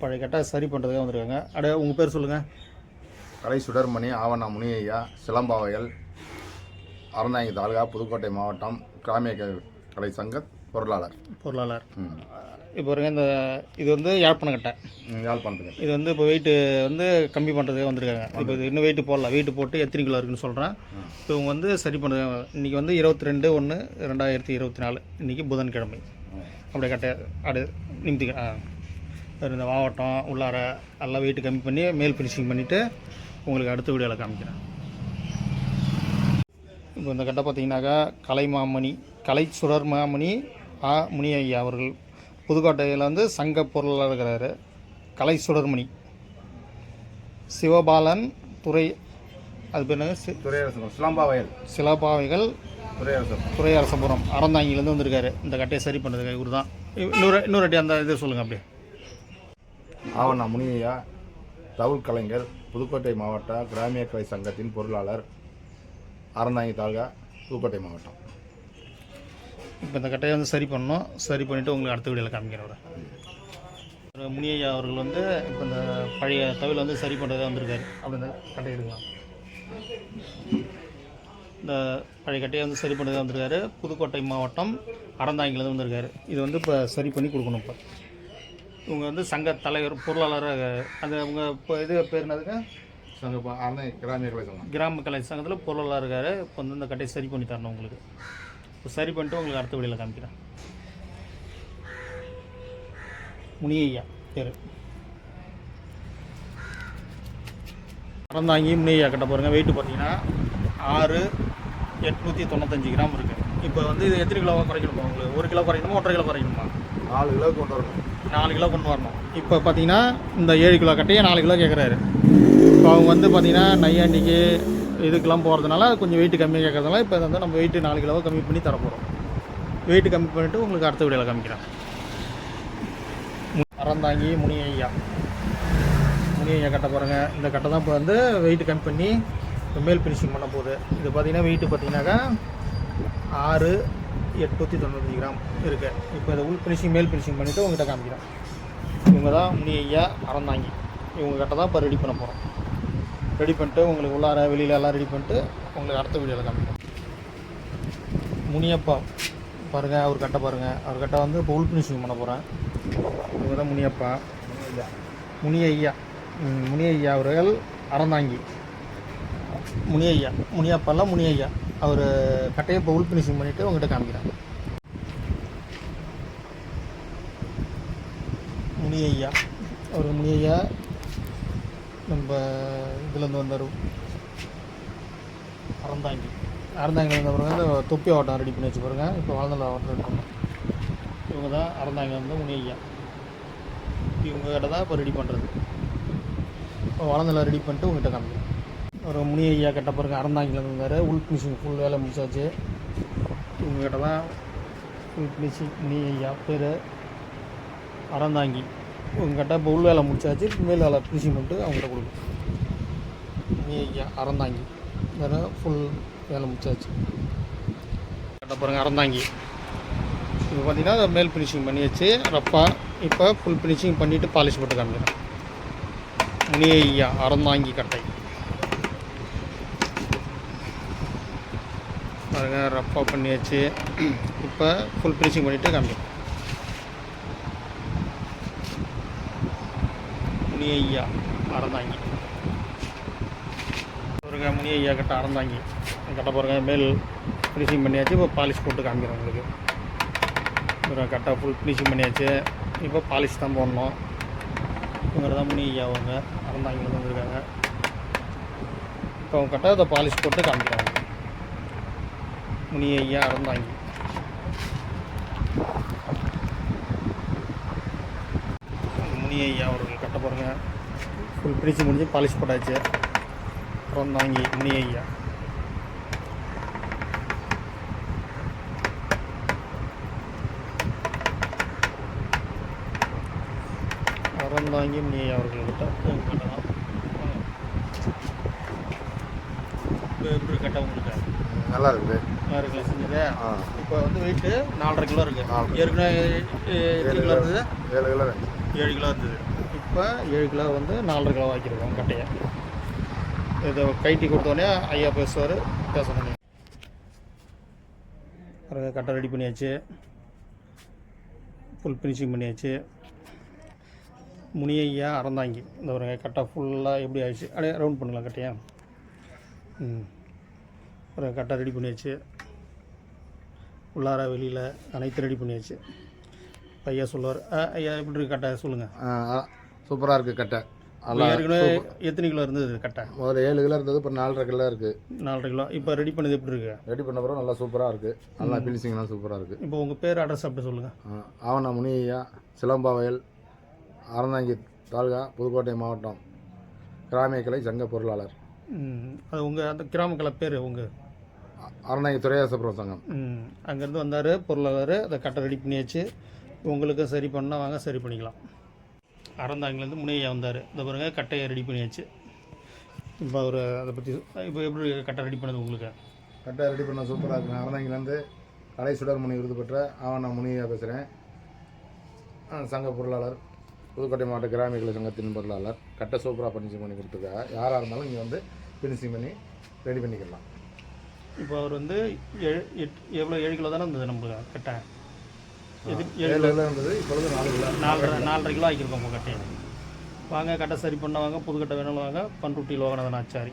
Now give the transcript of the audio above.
பழைய கட்டை சரி பண்ணுறதுக்காக வந்திருக்காங்க. அட உங்கள் பேர் சொல்லுங்கள் கலை சுடர்மணி ஆவணா முனியையா சிலம்பாவையல் அறந்தாங்கி தாலுகா புதுக்கோட்டை மாவட்டம் கிராமிய கலை சங்க பொருளாளர். பொருளாளர். இப்போ பாருங்க இந்த இது வந்து யாழ்ப்பாண கட்டை. ம், யாழ்ப்பாணத்துக்கு இது வந்து இப்போ வெயிட்டு வந்து கம்மி பண்ணுறதுக்காக வந்திருக்காங்க. இப்போ இது இன்னும் வெயிட்டு போடலாம் வெயிட்டு போட்டு எத்தனை கிலோ இருக்குன்னு சொல்கிறேன் இப்போ இவங்க வந்து சரி பண்ணுறது இன்றைக்கி வந்து இருபத்தி ரெண்டு ஒன்று ரெண்டாயிரத்தி இருபத்தி நாலு இன்றைக்கி புதன்கிழமை. அப்படியே கட்டை அடு நிமித்தி ஆ. இந்த மாவட்டம் உள்ளார எல்லாம் வெயிட்டு கம்மி பண்ணி மேல் ஃபினிஷிங் பண்ணிவிட்டு உங்களுக்கு அடுத்த வீடியோவில் காமிக்கிறேன். இப்போ இந்த கட்டை பார்த்தீங்கன்னாக்கா கலைமாமணி கலை சுடர் மாமணி ஆ. முனி ஐயா அவர்கள் புதுக்கோட்டையில் வந்து சங்க பொருளாளர் இருக்கிறாரு. கலை சுடர்மணி சிவபாலன் துறை அது பேர் என்னது? சி- துறையரசு சிலம்பாவையல். சிலபாவைகள் துறையரசு துறையரசபுரம் அறந்தாங்கிலேருந்து வந்திருக்காரு. இந்த கட்டையை சரி பண்ணுறதுக்கு இவர் தான் இன்னொரு இன்னொரு அந்த இது சொல்லுங்கள் அப்படியே. ஆவணா முனியா தவுள் கலைஞர் புதுக்கோட்டை மாவட்ட கிராமிய கலை சங்கத்தின் பொருளாளர் அறந்தாங்கி தாழ்கா புதுக்கோட்டை மாவட்டம். இப்போ இந்த கட்டையை வந்து சரி பண்ணணும். சரி பண்ணிவிட்டு உங்களுக்கு அடுத்த வீடியோவில் காமிக்கிறேன் அவரை. ஒரு அவர்கள் வந்து இப்போ இந்த பழைய தவில் வந்து சரி பண்ணுறதுக்கு வந்திருக்காரு. அப்படி இந்த கட்டை எடுக்கலாம். இந்த பழைய கட்டையை வந்து சரி பண்ணுறதுக்கு வந்திருக்காரு. புதுக்கோட்டை மாவட்டம் அறந்தாங்கிலேருந்து வந்திருக்காரு. இது வந்து இப்போ சரி பண்ணி கொடுக்கணும் இப்போ. இவங்க வந்து சங்க தலைவர் பொருளாளராக அந்த உங்க இப்போ இது பேர் என்னதுங்க? சங்க கிராமிய கலை சங்கம். கிராம கலை சங்கத்தில் பொருளாளர் இருக்காரு. இப்போ வந்து இந்த கட்டையை சரி பண்ணி தரணும் உங்களுக்கு. இப்போ சரி பண்ணிட்டு உங்களுக்கு அடுத்த வீடியோவில் காமிக்கிறேன். முனியையா பேர். அறந்தாங்கி முனியையா கட்ட பாருங்க. வெயிட் பார்த்தீங்கன்னா ஆறு எட்நூற்றி தொண்ணூத்தஞ்சு கிராம் இருக்குது இப்போ வந்து இது எத்தனை கிலோ குறைக்கணுமா உங்களுக்கு? ஒரு கிலோ குறைக்கணுமா ஒன்றரை கிலோ குறைக்கணுமா? நாலு கிலோவுக்கு கொண்டு வரணும். நாலு கிலோ கொண்டு வரணும். இப்போ பார்த்தீங்கன்னா இந்த ஏழு கிலோ கட்டையை நாலு கிலோ கேட்குறாரு. இப்போ அவங்க வந்து பார்த்தீங்கன்னா நையாண்டிக்கு இதுக்கெல்லாம் போகிறதுனால கொஞ்சம் வெயிட் கம்மியாக கேட்குறதுனால இப்போ வந்து நம்ம வெயிட்டு நாலு கிலோவை கம்மி பண்ணி தர போகிறோம் வெயிட்டு கம்மி பண்ணிவிட்டு உங்களுக்கு அடுத்த வீடியோவில் காமிக்கிறேன். அறந்தாங்கி முனி ஐயா. முனி ஐயா கட்ட இந்த கட்டை தான் இப்போ வந்து வெயிட்டு கம்மி பண்ணி மேல் ஃபினிஷிங் பண்ண போகுது. இது பார்த்தீங்கன்னா வெயிட்டு பார்த்தீங்கன்னாக்கா ஆறு எட்நூற்றி தொண்ணூத்தஞ்சு கிராம் இருக்குது இப்போ இதை உள் ஃபினிஷிங் மேல் ஃபினிஷிங் பண்ணிவிட்டு உங்கள்கிட்ட காமிக்கிறேன். இவங்க தான் முனி ஐயா அறந்தாங்கி. இவங்கக்கிட்ட தான் இப்போ ரெடி பண்ண போகிறோம் ரெடி பண்ணிட்டு உங்களுக்கு உள்ளார வெளியில எல்லாம் ரெடி பண்ணிட்டு உங்களுக்கு அடுத்த வீடியோவில் காமிக்கிறோம். முனியப்பா பாருங்கள் அவர் கட்டை பாருங்கள் அவர் கட்டை வந்து இப்போ உள் ஃபினிஷிங் பண்ண போகிறேன் இவங்க தான் முனியப்பா. முனி ஐயா. முனி ஐயா அவர்கள் அறந்தாங்கி. முனி ஐயா. முனியப்பாலாம் முனி ஐயா. அவர் கட்டையை இப்போ உள் ஃபினிஷிங் பண்ணிவிட்டு உங்கள்கிட்ட காமிக்கிறாங்க. முனி ஐயா அவர் முனி ஐயா நம்ம இதுலேருந்து வந்தார். அறந்தாங்கி. அறந்தாங்கில இருந்த பிறகு தொப்பி ஆவட்டம் ரெடி பண்ணி வச்சு பாருங்க இப்போ வாழ்ந்தல ஆவட்டம் ரெடி பண்ணோம் இவங்க தான் அறந்தாங்க வந்து முனி ஐயா இவங்க கிட்ட தான் இப்போ ரெடி பண்ணுறது இப்போ வளர்ந்தல ரெடி பண்ணிட்டு உங்கள்கிட்ட காமிக்கிறேன். ஒரு முனி ஐயா கட்ட பாருங்க அறந்தாங்கில இருந்தார் உள் ஃபினிஷிங் ஃபுல் வேலை முடிச்சாச்சு. இவங்ககிட்ட தான் உள் ஃபினிஷிங் முனி ஐயா பேர் அறந்தாங்கி. உங்ககிட்ட இப்போ உள் வேலை முடிச்சாச்சு. மேல் வேலை ஃபினிஷிங் பண்ணிட்டு அவங்ககிட்ட கொடுக்கும் முனி ஐயா அறந்தாங்கி. வேறு ஃபுல் வேலை முடிச்சாச்சு. கட்ட பாருங்க அறந்தாங்கி. இப்போ பார்த்தீங்கன்னா அதை மேல் ஃபினிஷிங் பண்ணியாச்சு. ரப்பா இப்போ ஃபுல் ஃபினிஷிங் பண்ணிவிட்டு பாலிஷ் போட்டு காமிக்கிறேன் முனி ஐயா அறந்தாங்கி கட்டை. பாருங்க ரப்பா பண்ணியாச்சு. இப்போ ஃபுல் ஃபினிஷிங் பண்ணிவிட்டு காமிக்கிறேன் முனி ஐயா அறந்தாங்கி பாருங்க முனி ஐயா கிட்ட அறந்தாங்கி கட்ட பாருங்க மேல் ஃபினிஷிங் பண்ணியாச்சு. இப்போ பாலிஷ் போட்டு காமிக்கிறேன் உங்களுக்கு. ஒரு கரெக்டாக ஃபுல் ஃபினிஷிங் பண்ணியாச்சு. இப்போ பாலிஷ் தான் போடணும். இவங்க தான் முனி ஐயா அவங்க அறந்தாங்கன்னு வந்துருக்காங்க. இப்போ அவங்க கரெக்டாக அதை பாலிஷ் போட்டு காமிக்கிறாங்க. முனி ஐயா இறந்தாங்க முனி ஐயா அவர்கள் கட்ட பாருங்கள் ஃபுல் பிரித்து முடிஞ்சு பாலிஷ் போட்டாச்சு. இறந்தாங்க முனி ஐயா. அறந்தாங்கி முனி ஐயா அவர்கள்கிட்ட கட்டலாம். இப்படி இப்போ எப்படி கட்ட உங்களுக்கு நல்லா இருக்குது செஞ்சது. ஆ. இப்போ வந்து வெயிட்டு நாலரை கிலோ இருக்கு. நாலரை. ஏற்கனவே எத்தனை கிலோ இருந்தது? ஏழு கிலோ இருந்துச்சு. ஏழு கிலோ இருந்தது. இப்போ ஏழு கிலோ வந்து நாலரை கிலோ ஆக்கியிருக்கோம் கட்டையை. இதை கைட்டி கொடுத்தோடனே ஐயா பேசுவார் பேசணும் பிறகு கட்டை ரெடி பண்ணியாச்சு. ஃபுல் ஃபினிஷிங் பண்ணியாச்சு. முனியையா அறந்தாங்கி. இந்த ஒரு கட்டை ஃபுல்லாக எப்படி ஆயிடுச்சு? அப்படியே ரவுண்ட் பண்ணலாம் கட்டையா. ம். ஒரு கட்டை ரெடி பண்ணியாச்சு. உள்ளார வெளியில் அனைத்து ரெடி பண்ணியாச்சு. ஐயா சொல்லுவார். "ஆ, ஐயா எப்படி இருக்கு கட்டை? சொல்லுங்கள் சூப்பராக இருக்குது கட்டை. ஏற்கனவே எத்தனை கிலோ இருந்தது கட்டை? முதல்ல ஏழு கிலோ இருந்தது இப்போ நாலரை கிலோ இருக்குது நாலரை கிலோ. இப்போ ரெடி பண்ணது எப்படி இருக்கு? ரெடி பண்ண பிறகு நல்லா சூப்பராக இருக்குது நல்லா ஃபினிஷிங்லாம் சூப்பராக இருக்குது இப்போ உங்கள் பேர் அட்ரஸ் அப்படி சொல்லுங்கள் ஆவணா முனியா சிலம்பாவயல் அறந்தாங்கி தாலுகா புதுக்கோட்டை மாவட்டம் கிராமிய கலை சங்க பொருளாளர். அது உங்கள் அந்த கிராம கலை பேர் உங்கள் அ- அறந்தாங்கி துறையாசபுரம் சங்கம் அங்கேருந்து வந்தார் பொருளாளர் அதை கட்டை ரெடி பண்ணியாச்சு. உங்களுக்கு சரி பண்ணால் வாங்க சரி பண்ணிக்கலாம். அறந்தாங்கிலேருந்து முனையா வந்தார். இந்த பாருங்க கட்டையை ரெடி பண்ணியாச்சு. இப்போ அவர் அதை பற்றி இப்போ எப்படி கட்டை ரெடி பண்ணது உங்களுக்கு? கட்டை ரெடி பண்ண சூப்பராக இருக்குங்க அறந்தாங்கிலேருந்து கலை சுடர்மணி விருது பெற்ற ஆவணா முனியா பேசுகிறேன் சங்க பொருளாளர் புதுக்கோட்டை மாவட்ட கிராமிய கலை சங்கத்தின் பொருளாளர் கட்டை சூப்பராக ஃபினிஷிங் பண்ணி கொடுத்துருக்காங்க யாராக இருந்தாலும் இங்கே வந்து ஃபினிஷிங் பண்ணி ரெடி பண்ணிக்கலாம். இப்போ அவர் வந்து எவ்வளோ ஏழு கிலோ தானே இருந்தது நம்மளுக்கு கட்டை? எது ஏழு கிலோ இருந்தது இப்பொழுது நாலு கிலோ. நாலரை நாலரை கிலோ ஆக்கியிருக்கோம் கட்டையை. வாங்க கட்டை சரி பண்ண வாங்க புது கட்டை வேணாலும் வாங்க பண்ருட்டி லோகநாதன் ஆச்சாரி.